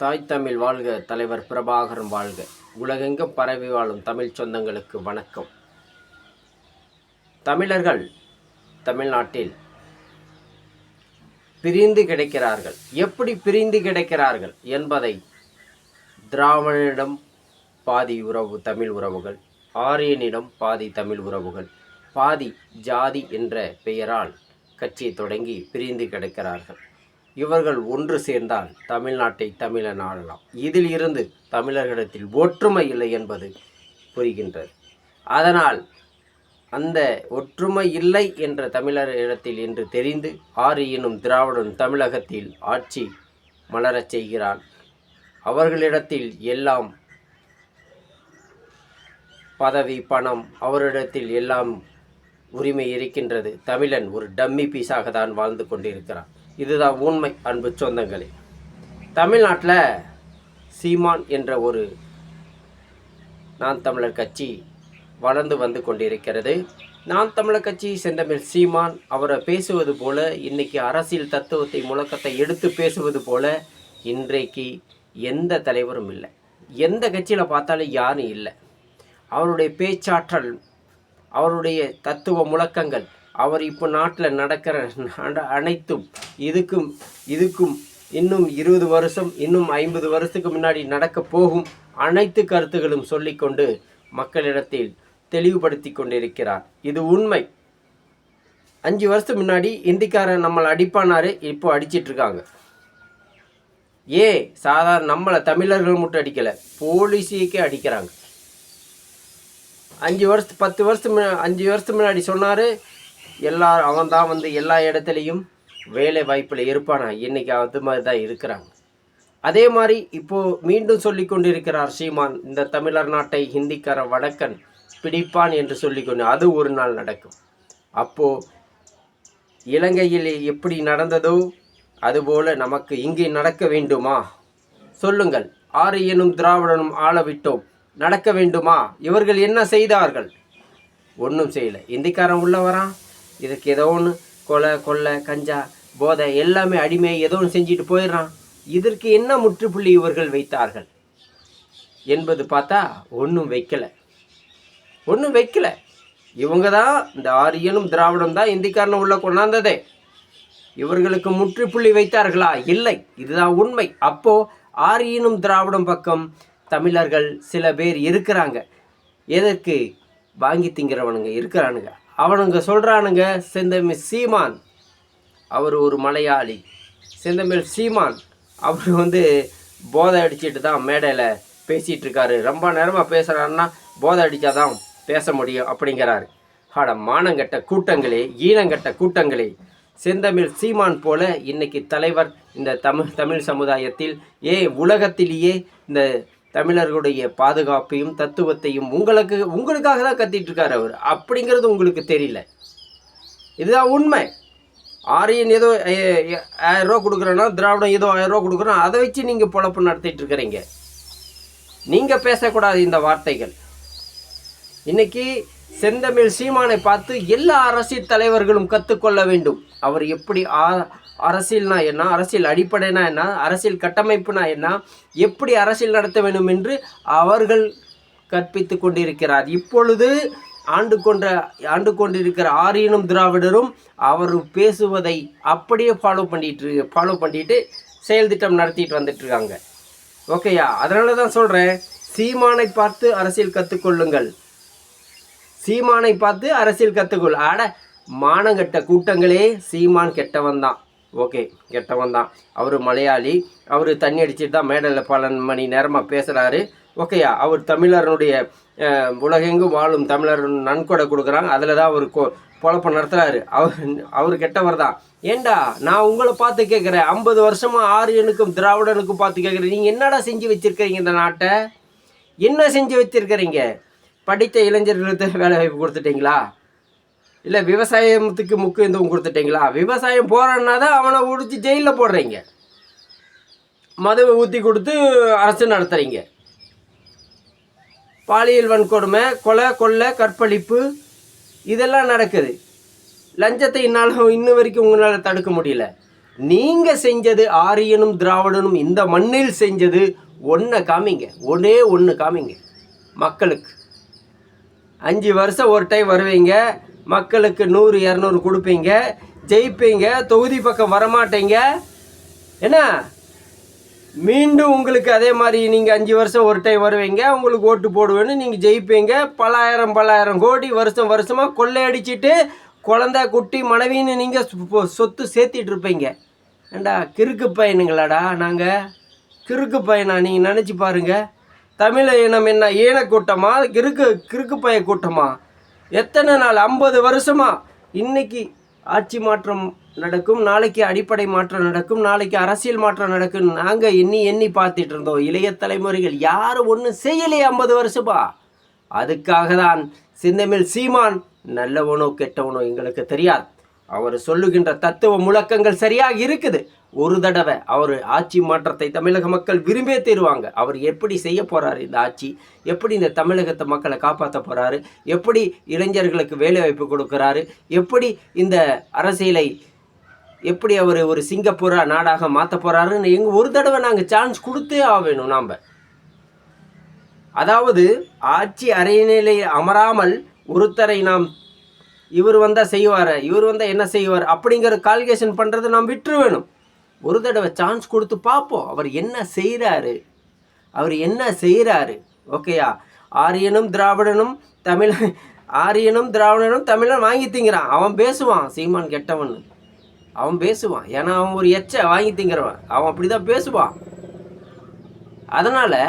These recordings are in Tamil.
தாய் தமிழ் வாழ்க தலைவர் பிரபாகரன் வாழ்க. உலகெங்கும் பரவி வாழும் தமிழ் சொந்தங்களுக்கு வணக்கம். தமிழர்கள் தமிழ்நாட்டில் பிரிந்து கிடைக்கிறார்கள். எப்படி பிரிந்து கிடைக்கிறார்கள் என்பதை திராவிடனிடம் பாதி உறவு தமிழ் உறவுகள் ஆரியனிடம் பாதி தமிழ் உறவுகள் பாதி ஜாதி என்ற பெயரால் கட்சியை தொடங்கி பிரிந்து கிடக்கிறார்கள். இவர்கள் ஒன்று சேர்ந்தால் தமிழ்நாட்டை தமிழன் ஆளலாம். இதில் இருந்து தமிழர்களிடத்தில் ஒற்றுமை இல்லை என்பது புரிகின்றது. அதனால் அந்த ஒற்றுமை இல்லை என்ற தமிழர் இடத்தில் என்று தெரிந்து ஆறு எனும் திராவிடன் தமிழகத்தில் ஆட்சி மலரச் செய்கிறான். அவர்களிடத்தில் எல்லாம் பதவி பணம் அவரிடத்தில் எல்லாம் உரிமை இருக்கின்றது. தமிழன் ஒரு டம்மி பீஸாக தான் வாழ்ந்து கொண்டிருக்கிறான். இதுதான் உண்மை அன்பு சொந்தங்களே. தமிழ்நாட்டில் சீமான் என்ற ஒரு நான் தமிழர் கட்சி வளர்ந்து வந்து கொண்டிருக்கிறது. நான் தமிழர் கட்சி செந்தமிழ் சீமான் அவரை பேசுவது போல இன்றைக்கி அரசியல் தத்துவத்தை முழக்கத்தை எடுத்து பேசுவது போல இன்றைக்கு எந்த தலைவரும் இல்லை. எந்த கட்சியில் பார்த்தாலும் யாரும் இல்லை. அவருடைய பேச்சாற்றல் அவருடைய தத்துவ முழக்கங்கள் அவர் இப்போ நாட்டில் நடக்கிற அனைத்தும் இதுக்கும் இதுக்கும் இன்னும் இருபது வருஷம் இன்னும் ஐம்பது வருஷத்துக்கு முன்னாடி நடக்க போகும் அனைத்து கருத்துகளும் சொல்லிக்கொண்டு மக்களிடத்தில் தெளிவுபடுத்தி கொண்டிருக்கிறார். இது உண்மை. அஞ்சு வருஷத்துக்கு முன்னாடி இந்திக்காரன் நம்மளை அடிப்பானாரு இப்போ அடிச்சிட்டு இருக்காங்க ஏ சாதாரண நம்மளை தமிழர்கள் மட்டும் அடிக்கலை போலீஸுக்கே அடிக்கிறாங்க. அஞ்சு வருஷத்து பத்து வருஷத்துக்கு அஞ்சு வருஷத்துக்கு முன்னாடி சொன்னார் எல்லா அவன் தான் வந்து எல்லா இடத்துலையும் வேலை வாய்ப்பில் இருப்பானா? இன்னைக்கு அது மாதிரி தான் இருக்கிறாங்க. அதே மாதிரி இப்போது மீண்டும் சொல்லி கொண்டிருக்கிறார் சீமான் இந்த தமிழர் நாட்டை ஹிந்திக்கார வடக்கன் பிடிப்பான் என்று சொல்லிக்கொண்டு அது ஒரு நாள் நடக்கும். அப்போது இலங்கையில் எப்படி நடந்ததோ அதுபோல் நமக்கு இங்கே நடக்க வேண்டுமா? சொல்லுங்கள். ஆரியனும் திராவிடனும் ஆளவிட்டோம். நடக்க வேண்டுமா? இவர்கள் என்ன செய்தார்கள்? ஒன்றும் செய்யலை. இந்திக்காரன் உள்ள வரான் இதுக்கு ஏதோ ஒன்று கொலை கொள்ளை கஞ்சா போதை எல்லாமே அடிமை ஏதோ ஒன்று செஞ்சுட்டு போயிடுறான். இதற்கு என்ன முற்றுப்புள்ளி இவர்கள் வைத்தார்கள்? என்பது பார்த்தா ஒன்றும் வைக்கலை. ஒன்றும் வைக்கல. இவங்க தான் இந்த ஆரியனும் திராவிடம் தான் இந்திக்காரனை உள்ள கொண்டாந்ததே. இவர்களுக்கு முற்றுப்புள்ளி வைத்தார்களா? இல்லை. இதுதான் உண்மை. அப்போது ஆரியனும் திராவிடம் பக்கம் தமிழர்கள் சில பேர் இருக்கிறாங்க. எதற்கு? வாங்கி திங்கிறவனுங்க இருக்கிறானுங்க. அவனுங்க சொல்கிறானுங்க செந்தமி சீமான் அவர் ஒரு மலையாளி. செந்தமிழ் சீமான் அவர் வந்து போதை அடிச்சுட்டு தான் மேடையில் பேசிகிட்டு இருக்காரு ரொம்ப நேரமாக பேசுகிறாருன்னா போதை அடித்தாதான் பேச முடியும் அப்படிங்கிறாரு. ஆட மானங்கட்ட கூட்டங்களே ஈனங்கட்ட கூட்டங்களே. செந்தமிழ் சீமான் போல இன்னைக்கு தலைவர் இந்த தமிழ் தமிழ் சமுதாயத்தில் ஏ உலகத்திலேயே இந்த தமிழர்களுடைய பாதுகாப்பையும் தத்துவத்தையும் உங்களுக்கு உங்களுக்காக தான் கத்திட்டு இருக்காரு அவர். அப்படிங்கிறது உங்களுக்கு தெரியல. இதுதான் உண்மை. ஆரியன் ஏதோ ஐ- ஆயிரம் ரூபா கொடுக்குறேன்னா திராவிடம் ஏதோ ஆயிரம் ரூபா கொடுக்குறோம் அதை வச்சு நீங்கள் பொழப்பு நடத்திட்டு இருக்கிறீங்க நீங்கள் பேசக்கூடாது இந்த வார்த்தைகள். இன்னைக்கு செந்தமிழ் சீமானை பார்த்து எல்லா அரசியல் தலைவர்களும் கற்றுக்கொள்ள வேண்டும். அவர் எப்படி ஆ- அரசியல்னா என்ன அரசியல் அடிப்படைனா என்ன அரசியல் கட்டமைப்புனா என்ன எப்படி அரசியல் நடத்த வேண்டும் என்று அவர்கள் கற்பித்து கொண்டிருக்கிறார். இப்பொழுது ஆண்டு கொண்ட ஆண்டு கொண்டிருக்கிற ஆரியனும் திராவிடரும் அவர் பேசுவதை அப்படியே ஃபாலோ பண்ணிட்டு ஃபாலோ பண்ணிட்டு செயல் திட்டம் நடத்திட்டு வந்துட்டுருக்காங்க ஓகேயா அதனால தான் சொல்கிறேன் சீமானை பார்த்து அரசியல் கற்றுக்கொள்ளுங்கள் சீமானை பார்த்து அரசியல் கற்றுக்கொள் அட மானங்கெட்ட கூட்டங்களே சீமான் கெட்டவன் தான். ஓகே கெட்டவன் தான். அவர் மலையாளி அவர் தண்ணி அடிச்சுட்டு தான் மேடையில் பல மணி நேரமாக பேசுகிறாரு ஓகேயா அவர் தமிழரனுடைய உலகெங்கும் வாழும் தமிழர் நன்கொடை கொடுக்குறாங்க அதில் தான் அவர் கொ பொழப்ப நடத்துகிறாரு அவர் அவர் கெட்டவர் தான். ஏண்டா? நான் உங்களை பார்த்து கேட்குறேன் ஐம்பது வருஷமாக ஆரியனுக்கும் திராவிடனுக்கும் பார்த்து கேட்குறேன் நீங்கள் என்னடா செஞ்சு வச்சுருக்கிறீங்க இந்த நாட்டை? என்ன செஞ்சு வச்சுருக்கிறீங்க? படித்த இளைஞர்களுக்கு வேலை வாய்ப்பு கொடுத்துட்டீங்களா? இல்லை விவசாயத்துக்கு முக்கியத்துவம் கொடுத்துட்டீங்களா? விவசாயம் போறான்னா தான் அவனை உடிச்சு ஜெயிலில் போடுறீங்க. மதுவை ஊற்றி கொடுத்து அரசு நடத்துகிறீங்க பாலியல் வன்கொடுமை கொலை கொள்ளை கற்பழிப்பு இதெல்லாம் நடக்குது. லஞ்சத்தை என்னால் இன்ன வரைக்கும் உங்களால் தடுக்க முடியல. நீங்கள் செஞ்சது ஆரியனும் திராவிடனும் இந்த மண்ணில் செஞ்சது ஒன்றை காமிங்க. ஒன்னே ஒன்று காமிங்க. மக்களுக்கு. அஞ்சு வருஷம் ஒரு டைம் வருவீங்க. மக்களுக்கு நூறு இரநூறு கொடுப்பீங்க. ஜெயிப்பீங்க. தொகுதி பக்கம் வரமாட்டீங்க. என்ன? மீண்டும் உங்களுக்கு அதே மாதிரி நீங்கள் அஞ்சு வருஷம் ஒரு டைம் வருவீங்க உங்களுக்கு ஓட்டு போடுவேன்னு நீங்கள் ஜெயிப்பீங்க. பலாயிரம் பலாயிரம் கோடி வருஷம் வருஷமாக கொள்ளையடிச்சிட்டு குழந்தை குட்டி மனைவின்னு நீங்கள் சொத்து சேர்த்திட்டு இருப்பீங்க. ஏண்டா கிறுக்கு பையனுங்களாடா நாங்கள் கிறுக்கு பையனா நீங்கள் நினச்சி பாருங்க. தமிழ இனம் என்ன ஈன கூட்டமா? கிறுக்கு கிறுக்கு பைய கூட்டமா? எத்தனை நாள்? ஐம்பது வருஷமா. இன்னைக்கு ஆட்சி மாற்றம் நடக்கும். நாளைக்கு அடிப்படை மாற்றம் நடக்கும். நாளைக்கு அரசியல் மாற்றம் நடக்கும். நாங்கள் எண்ணி எண்ணி பார்த்துட்டு இருந்தோம். இளைய தலைமுறைகள் யாரும் ஒன்றும் செய்யலையே ஐம்பது வருஷமா? அதுக்காக தான் சிந்தமிழ் சீமான் நல்லவனோ கெட்டவனோ எங்களுக்கு தெரியாது. அவர் சொல்லுகின்ற தத்துவ முழக்கங்கள் சரியாக இருக்குது. ஒரு தடவை அவர் ஆட்சி மாற்றத்தை தமிழக மக்கள் விரும்பே தருவாங்க. அவர் எப்படி செய்ய போகிறார் இந்த ஆட்சி? எப்படி இந்த தமிழகத்தை மக்களை காப்பாற்ற போகிறாரு எப்படி இளைஞர்களுக்கு வேலைவாய்ப்பு கொடுக்குறாரு? எப்படி இந்த அரசியலை எப்படி அவர் ஒரு சிங்கப்பூரா நாடாக மாற்ற போகிறாருன்னு எங்கள் ஒரு தடவை நாங்கள் சான்ஸ் கொடுத்தே ஆகணும் நாம். அதாவது ஆட்சி அரைநிலை அமராமல் ஒருத்தரை நாம் இவர் வந்தால் செய்வார் இவர் வந்தால் என்ன செய்வார் அப்படிங்கிற கால்குலேஷன் பண்ணுறது நாம் விட்டுரு வேணும். ஒரு தடவை சான்ஸ் கொடுத்து பார்ப்போம் அவர் என்ன செய்கிறாரு அவர் என்ன செய்கிறாரு ஓகேயா ஆரியனும் திராவிடனும் தமிழ் ஆரியனும் திராவிடனும் தமிழன் வாங்கி திங்கிறான் அவன் பேசுவான் சீமான் கெட்டவன் அவன் பேசுவான். ஏன்னா அவன் ஒரு எச்ச வாங்கி திங்கிறவன். அவன் அப்படி தான் பேசுவான். அதனால்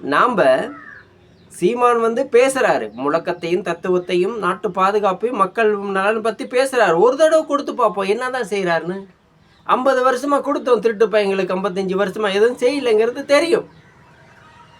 நாம் சீமான் வந்து பேசுகிறாரு முழக்கத்தையும் தத்துவத்தையும் நாட்டு பாதுகாப்பையும் மக்கள் நலன் பற்றி பேசுகிறாரு ஒரு தடவை கொடுத்து பார்ப்போம். என்ன தான் செய்கிறாருன்னு ஐம்பது வருஷமாக கொடுத்தோம் திருட்டு பையங்களுக்கு ஐம்பத்தஞ்சு வருஷமாக எதுவும் செய்யலைங்கிறது தெரியும்.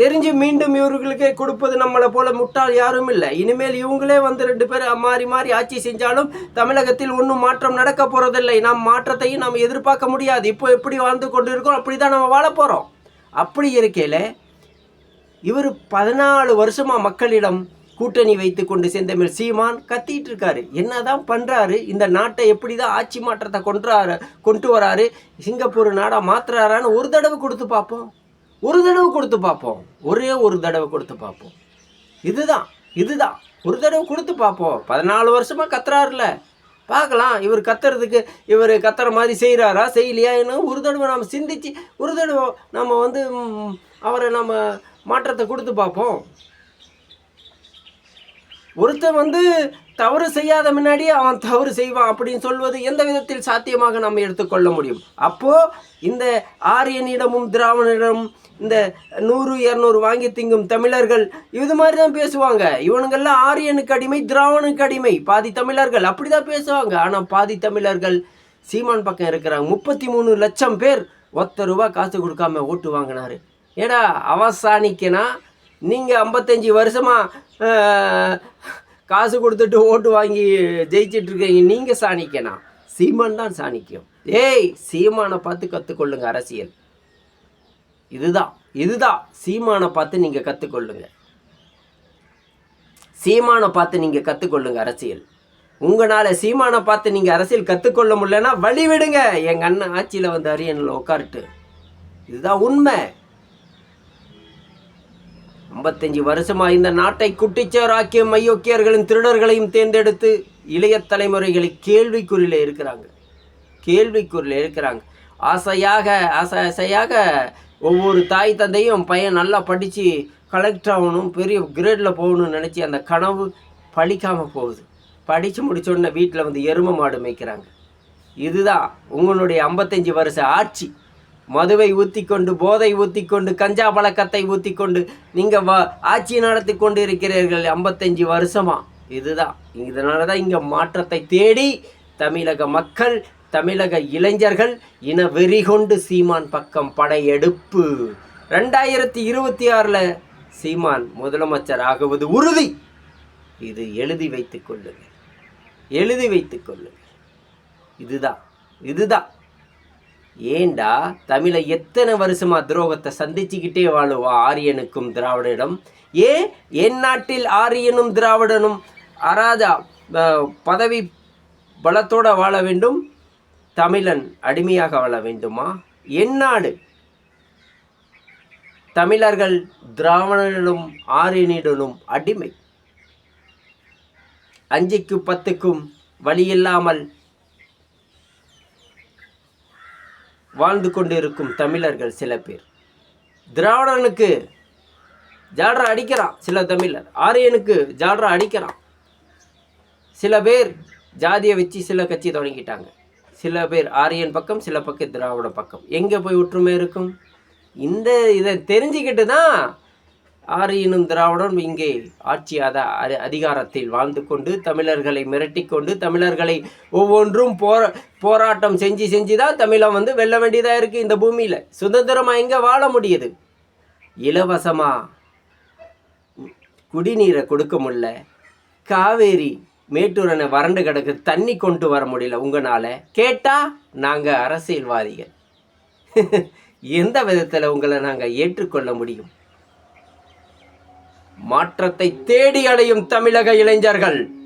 தெரிஞ்சு மீண்டும் இவர்களுக்கே கொடுப்பது நம்மளை போல முட்டாள் யாரும் இல்லை. இனிமேல் இவங்களே வந்து ரெண்டு பேர் மாறி மாறி ஆட்சி செஞ்சாலும் தமிழகத்தில் ஒன்றும் மாற்றம் நடக்க போகிறதில்லை நாம் மாற்றத்தையும் நாம் எதிர்பார்க்க முடியாது. இப்போ எப்படி வாழ்ந்து கொண்டு இருக்கோம் அப்படி தான் நம்ம வாழ போகிறோம் அப்படி இருக்கையில் இவர் பதினாலு வருஷமாக மக்களிடம் கூட்டணி வைத்து கொண்டு செந்தமிழ் சீமான் கத்திட்டு இருக்காரு. என்னதான் பண்ணுறாரு இந்த நாட்டை எப்படி தான் ஆட்சி மாற்றத்தை கொன்றாரு கொண்டு வராரு? சிங்கப்பூர் நாடாக மாற்றுறாரான்னு ஒரு தடவை கொடுத்து பார்ப்போம். ஒரு தடவை கொடுத்து பார்ப்போம். ஒரே ஒரு தடவை கொடுத்து பார்ப்போம். இதுதான் இதுதான். ஒரு தடவை கொடுத்து பார்ப்போம். பதினாலு வருஷமாக கத்துறாருல. பார்க்கலாம் இவர் கத்துறதுக்கு இவர் கத்துற மாதிரி செய்கிறாரா செய்யலையா என்ன? ஒரு தடவை நம்ம சிந்திச்சு ஒரு தடவை நம்ம வந்து அவரை நம்ம மாற்றத்தை கொடுத்து பார்ப்போம். ஒருத்தர் வந்து தவறு செய்யாத முன்னாடியே அவன் தவறு செய்வான் அப்படின்னு சொல்வது எந்த விதத்தில் சாத்தியமாக நாம் எடுத்துக்கொள்ள முடியும்? அப்போது இந்த ஆரியனிடமும் திராவிடனிடமும் இந்த நூறு இரநூறு வாங்கி திங்கும் தமிழர்கள் இது மாதிரி தான் பேசுவாங்க. இவனுங்கெல்லாம் ஆரியனுக்கு அடிமை திராவணனுக்கு அடிமை. பாதி தமிழர்கள் அப்படிதான் பேசுவாங்க. ஆனால் பாதி தமிழர்கள் சீமான் பக்கம் இருக்கிறாங்க முப்பத்தி மூணு லட்சம் பேர் ஒத்த ரூபா காசு கொடுக்காம ஓட்டு வாங்கினாரு. ஏடா அவசானிக்கனா நீங்கள் ஐம்பத்தஞ்சு வருஷமாக காசு கொடுத்துட்டு ஓட்டு வாங்கி ஜெயிச்சிட்டு இருக்கீங்க. நீங்கள் சாணிக்கனா சீமான் தான் சாணிக்கும். ஏய் சீமானை பார்த்து கற்றுக்கொள்ளுங்க அரசியல். இதுதான் இதுதான். சீமானை பார்த்து நீங்கள் கற்றுக்கொள்ளுங்க சீமானை பார்த்து நீங்கள் கற்றுக்கொள்ளுங்க அரசியல். உங்களால் சீமானை பார்த்து நீங்கள் அரசியல் கற்றுக்கொள்ள முடியலன்னா வழி விடுங்க எங்கள் அண்ணன் ஆட்சியில் வந்து அரியணில் உட்காருட்டு இதுதான் உண்மை. ஐம்பத்தஞ்சு வருஷமாக இந்த நாட்டை குட்டிச்சோராக்கிய மையோக்கியர்களின் திருடர்களையும் தேர்ந்தெடுத்து இளைய தலைமுறைகளை கேள்விக்குறியில் இருக்கிறாங்க. கேள்விக்குறியில் இருக்கிறாங்க. ஆசையாக ஆசை ஆசையாக ஒவ்வொரு தாய் தந்தையும் பையன் நல்லா படித்து கலெக்டர் ஆகணும் பெரிய கிரேடில் போகணும்னு நினச்சி அந்த கனவு பழிக்காமல் போகுது. படித்து முடிச்சோடனே வீட்டில் வந்து எருமை மாடு மேய்க்கிறாங்க. இதுதான் உங்களுடைய ஐம்பத்தஞ்சு வருஷ ஆட்சி. மதுவை ஊத்திக்கொண்டு போதை ஊத்திக்கொண்டு கஞ்சா பழக்கத்தை ஊற்றிக்கொண்டு நீங்கள் வ ஆட்சி நடத்தி கொண்டு இருக்கிறீர்கள் ஐம்பத்தஞ்சு வருஷமா. இதுதான். இதனால தான் இங்கே மாற்றத்தை தேடி தமிழக மக்கள் தமிழக இளைஞர்கள் இன வெறி கொண்டு சீமான் பக்கம் படையெடுப்பு. ரெண்டாயிரத்தி இருபத்தி ஆறில் சீமான் முதலமைச்சர் ஆகுவது உறுதி. இது எழுதி வைத்துக் கொள்ளுங்கள். எழுதி வைத்துக் கொள்ளுங்கள். இதுதான். இதுதான். ஏண்டா தமிழை எத்தனை வருஷமா துரோகத்தை சந்திச்சுக்கிட்டே வாழுவா ஆரியனுக்கும் திராவிடனும்? ஏன் என் நாட்டில் ஆரியனும் திராவிடனும் அராஜா பதவி பலத்தோட வாழ வேண்டும்? தமிழன் அடிமையாக வாழ வேண்டுமா? என் நாடு. தமிழர்கள் திராவிடனும் ஆரியனிடனும் அடிமை. அஞ்சுக்கு பத்துக்கும் வழியில்லாமல் வாழ்ந்து கொண்டிருக்கும் தமிழர்கள் சில பேர். திராவிடனுக்கு ஜால்ரா அடிக்கிறான் சில தமிழர். ஆரியனுக்கு ஜால்ரா அடிக்கிறான் சில பேர் ஜாதியை வச்சு சில கட்சி தொடங்கிட்டாங்க. சில பேர் ஆரியன் பக்கம் சில பக்கம் திராவிட பக்கம். எங்கே போய் ஒற்றுமை இருக்கும்? இந்த இதை தெரிஞ்சுக்கிட்டு தான் ஆரியனும் திராவிடம் இங்கே ஆட்சி அத அதிகாரத்தில் வாழ்ந்து கொண்டு தமிழர்களை மிரட்டி கொண்டு தமிழர்களை ஒவ்வொன்றும் போரா போராட்டம் செஞ்சு செஞ்சு தான் தமிழம் வந்து வெல்ல வேண்டியதாக இருக்குது இந்த பூமியில். சுதந்திரமாக எங்கே வாழ முடியுது? இலவசமாக குடிநீரை கொடுக்க முடியல. காவேரி மேட்டூரனை வறண்டு கிடக்கு தண்ணி கொண்டு வர முடியல உங்களால். கேட்டால் நாங்கள் அரசியல்வாதிகள். எந்த விதத்தில் உங்களை நாங்கள் ஏற்றுக்கொள்ள முடியும்? மாற்றத்தை தேடி அடையும் தமிழக இளைஞர்கள்.